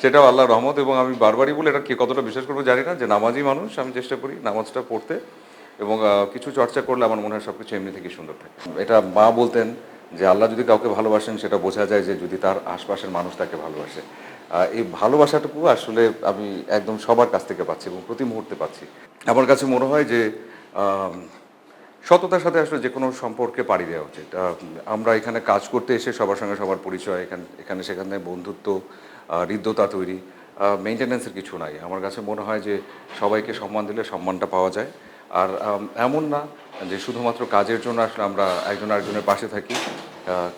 সেটাও আল্লাহ রহমত, এবং আমি বারবারই বলে এটা কে কতটা বিশ্বাস করব জানি না, যে নামাজি মানুষ, আমি চেষ্টা করি নামাজটা পড়তে, এবং কিছু চর্চা করলে আমার মনে হয় সব কিছু এমনি থেকে সুন্দর থাকে। এটা মা বলতেন যে আল্লাহ যদি কাউকে ভালোবাসেন, সেটা বোঝা যায় যে যদি তার আশপাশের মানুষ তাকে ভালোবাসে। এই ভালোবাসাটুকু আসলে আমি একদম সবার কাছ থেকে পাচ্ছি এবং প্রতি মুহূর্তে পাচ্ছি। আমার কাছে মনে হয় যে সততার সাথে আসলে যে কোনো সম্পর্কে পাড়ি দেওয়া উচিত। আমরা এখানে কাজ করতে এসে সবার সঙ্গে সবার পরিচয়, এখানে এখানে সেখানে বন্ধুত্ব হৃদ্যতা তৈরি। মেনটেন্যান্সের কিছু নাই। আমার কাছে মনে হয় যে সবাইকে সম্মান দিলে সম্মানটা পাওয়া যায়। আর এমন না যে শুধুমাত্র কাজের জন্য আসলে আমরা একজন আরেকজনের পাশে থাকি।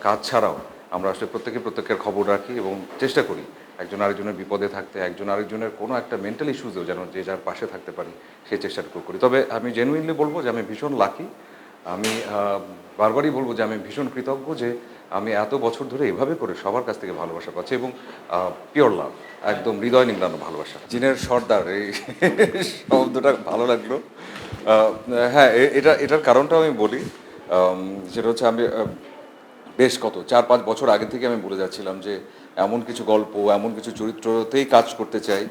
কাজ ছাড়াও আমরা আসলে প্রত্যেকে প্রত্যেকের খবর রাখি এবং চেষ্টা করি একজন আরেকজনের বিপদে থাকতে, একজন আরেকজনের কোনো একটা মেন্টাল ইস্যুজেও যেন যে যার পাশে থাকতে পারি সেই চেষ্টাটুকু করি। তবে আমি জেনুইনলি বলব যে আমি ভীষণ লাকি আমি বারবারই বলব যে আমি ভীষণ কৃতজ্ঞ যে আমি এত বছর ধরে এভাবে করে সবার কাছ থেকে ভালোবাসা পাচ্ছি এবং পিওর লাভ একদম হৃদয় নিংড়ানো ভালোবাসা। জিনের সর্দার, এই শব্দটা ভালো লাগল। হ্যাঁ এটা, এটার কারণটা আমি বলি সেটা হচ্ছে আমি বেশ কত, চার পাঁচ বছর আগে থেকে আমি বলে যাচ্ছিলাম যে এমন কিছু গল্প, এমন কিছু চরিত্রতেই কাজ করতে চাই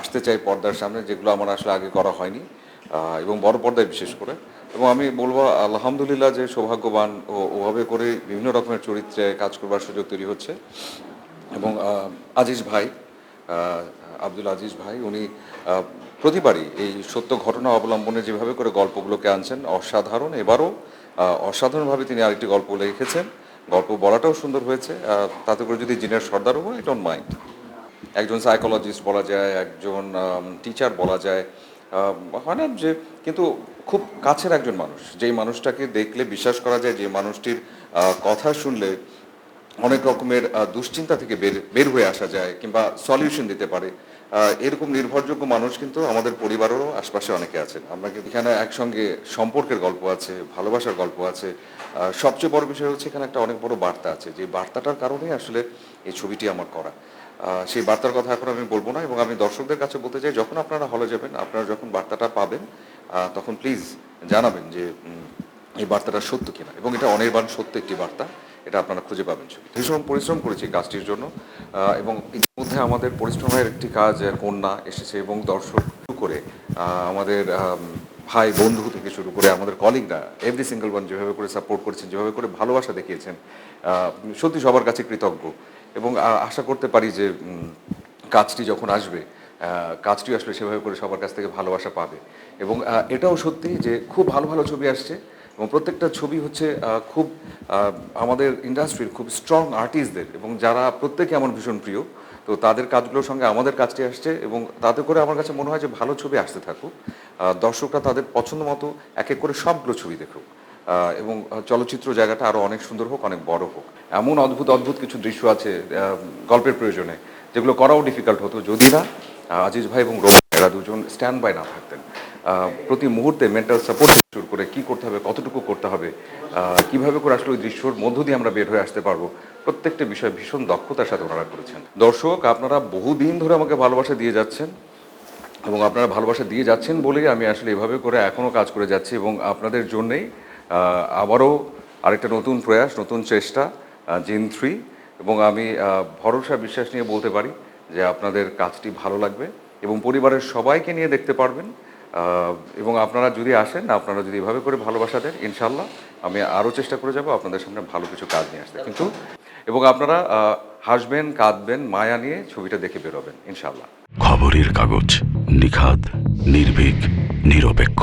আসতে চাই পর্দার সামনে, যেগুলো আমার আসলে আগে করা হয়নি এবং বড় পর্দায় বিশেষ করে। এবং আমি বলব, আলহামদুলিল্লাহ যে সৌভাগ্যবান ও ওভাবে করে বিভিন্ন রকমের চরিত্রে কাজ করবার সুযোগ তৈরি হচ্ছে। এবং আজিজ ভাই আব্দুল আজিজ ভাই, উনি প্রতিবারই এই সত্য ঘটনা অবলম্বনে যেভাবে করে গল্পগুলোকে আনছেন, অসাধারণ। এবারও অসাধারণভাবে তিনি আরেকটি গল্প লিখেছেন। গল্প বলাটাও সুন্দর হয়েছে। তাতে করে যদি জিনের সর্দারও আই ডোন্ট মাইন্ড একজন সাইকোলজিস্ট বলা যায়, একজন টিচার বলা যায়। হয় না যে, কিন্তু খুব কাছের একজন মানুষ। যেই মানুষটাকে দেখলে বিশ্বাস করা যায়, যে মানুষটির কথা শুনলে অনেক রকমের দুশ্চিন্তা থেকে বের বের হয়ে আসা যায় কিংবা সলিউশন দিতে পারে। এরকম নির্ভরযোগ্য মানুষ কিন্তু আমাদের পরিবারেরও আশপাশে অনেকে আছেন। আমরা এখানে একসঙ্গে সম্পর্কের গল্প আছে, ভালোবাসার গল্প আছে। সবচেয়ে বড় বিষয় হচ্ছে এখানে একটা অনেক বড় বার্তা আছে। যে বার্তাটার কারণেই আসলে এই ছবিটি আমার করা। সেই বার্তার কথা এখন আমি বলব না এবং আমি দর্শকদের কাছে বলতে চাই, যখন আপনারা হলে যাবেন, আপনারা যখন বার্তাটা পাবেন তখন প্লিজ জানাবেন যে এই বার্তাটা সত্য কিনা। এবং এটা অনির্বাণ সত্য একটি বার্তা। এটা আপনারা খুঁজে পাবেন ছবি ভীষণ পরিশ্রম করেছি কাজটির জন্য এবং ইতিমধ্যে আমাদের পরিশ্রমের একটি কাজ কন্যা এসেছে এবং দর্শক শুরু করে আমাদের ভাই বন্ধু থেকে শুরু করে আমাদের কলিগরা এভরি সিঙ্গেল ওয়ান যেভাবে করে সাপোর্ট করেছেন, যেভাবে করে ভালোবাসা দেখিয়েছেন সত্যি সবার কাছে কৃতজ্ঞ। এবং আশা করতে পারি যে কাজটি যখন আসবে কাজটি আসলে সেভাবে করে সবার কাছ থেকে ভালোবাসা পাবে। এবং এটাও সত্যি যে খুব ভালো ভালো ছবি আসছে এবং প্রত্যেকটা ছবি হচ্ছে খুব আমাদের ইন্ডাস্ট্রির খুব স্ট্রং আর্টিস্টদের এবং যারা প্রত্যেকে আমার ভীষণ প্রিয়, তো তাদের কাজগুলোর সঙ্গে আমাদের কাজটি আসছে এবং তাতে করে আমার কাছে মনে হয় যে ভালো ছবি আসতে থাকুক। দর্শকরা তাদের পছন্দ মতো এক এক করে সবগুলো ছবি দেখুক এবং চলচ্চিত্র জায়গাটা আরও অনেক সুন্দর হোক, অনেক বড় হোক। এমন অদ্ভুত অদ্ভুত কিছু দৃশ্য আছে গল্পের প্রয়োজনে, যেগুলো করাও ডিফিকাল্ট হতো, যদি না আজিজ ভাই এবং রবি এরা দুজন স্ট্যান্ড বাই না থাকতেন। প্রতি মুহূর্তে মেন্টাল সাপোর্ট শুরু করে কি করতে হবে, কতটুকু করতে হবে কীভাবে করে আসলে ওই দৃশ্যর মধ্য দিয়ে আমরা বের হয়ে আসতে পারব, প্রত্যেকটা বিষয় ভীষণ দক্ষতার সাথে ওনারা করেছেন। দর্শক, আপনারা বহুদিন ধরে আমাকে ভালোবাসা দিয়ে যাচ্ছেন এবং আপনারা ভালোবাসা দিয়ে যাচ্ছেন বলেই আমি আসলে এভাবে করে এখনও কাজ করে যাচ্ছি এবং আপনাদের জন্যেই আবারও আরেকটা নতুন প্রয়াস, নতুন চেষ্টা জিন থ্রি এবং আমি ভরসা বিশ্বাস নিয়ে বলতে পারি যে আপনাদের কাজটি ভালো লাগবে এবং পরিবারের সবাইকে নিয়ে দেখতে পারবেন। এবং আপনারা যদি আসেন, আপনারা যদি এভাবে করে ভালোবাসা দেন ইনশাল্লাহ আমি আরও চেষ্টা করে যাব আপনাদের সামনে ভালো কিছু কাজ নিয়ে আসতে। কিন্তু, এবং আপনারা হাসবেন, কাঁদবেন, মায়া নিয়ে ছবিটা দেখে বেরোবেন ইনশাল্লাহ খবরের কাগজ নিখাদ, নির্ভীক, নিরপেক্ষ।